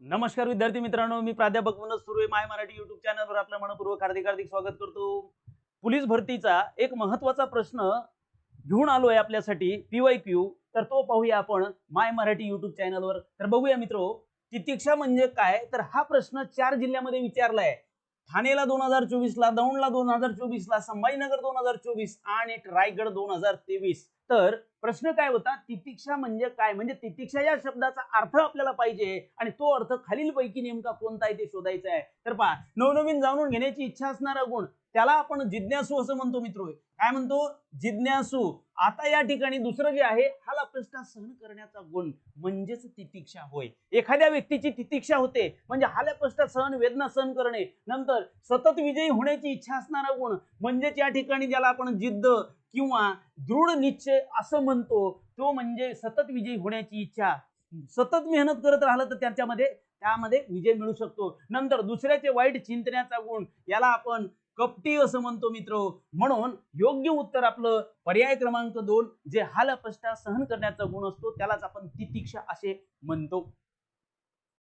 नमस्कार विद्यार्थी मित्रांनो मी प्राध्यापक मनोज सुर्वे माय मराठी युट्यूब चॅनलवर आपलं मनपूर्वक हार्दिक हार्दिक स्वागत करतो. पोलीस भरतीचा एक महत्त्वाचा प्रश्न घेऊन आलोय आपल्यासाठी पीवाय क्यू तर तो पाहूया आपण माय मराठी युट्यूब चॅनलवर तर बघूया मित्रो तितिक्षा म्हणजे काय? तर हा प्रश्न चार जिल्ह्यामध्ये विचारलाय. ठाणेला दोन हजार चोवीस ला दौंडला दोन हजार चोवीस ला संभाजीनगर दोन हजार चोवीस आणि रायगड दोन हजार तेवीस. तर प्रश्न काय होता? तितिक्षा म्हणजे काय? म्हणजे तितिक्षा या शब्दाचा अर्थ आपल्याला पाहिजे आणि तो अर्थ खालीलपैकी नेमका कोणता आहे ते शोधायचा आहे. तर पहा नवनवीन जाणून घेण्याची इच्छा असणारा गुण त्याला आपण जिज्ञासू असं म्हणतो मित्र. काय म्हणतो? जिज्ञासू. आता या ठिकाणी दुसरं जे आहे हाला प्रश्न सहन करण्याचा गुण म्हणजेच तितिक्षा होय. एखाद्या व्यक्तीची तितिक्षा होते म्हणजे हाल्या प्रश्न सहन वेदना सहन करणे. नंतर सतत विजयी होण्याची इच्छा असणारा गुण म्हणजेच या ठिकाणी ज्याला आपण जिद्द किंवा दृढ निश्चय असं म्हणतो तो म्हणजे सतत विजयी होण्याची इच्छा. सतत मेहनत करत राहिलं तर त्याच्यामध्ये त्यामध्ये विजय मिळू शकतो. नंतर दुसऱ्याचे वाईट चिंतण्याचा गुण याला आपण कपटी असं म्हणतो मित्र. म्हणून योग्य उत्तर आपलं पर्याय क्रमांक दोन जे हालअपष्टा सहन करण्याचा गुण असतो त्यालाच आपण तितिक्षा असे म्हणतो.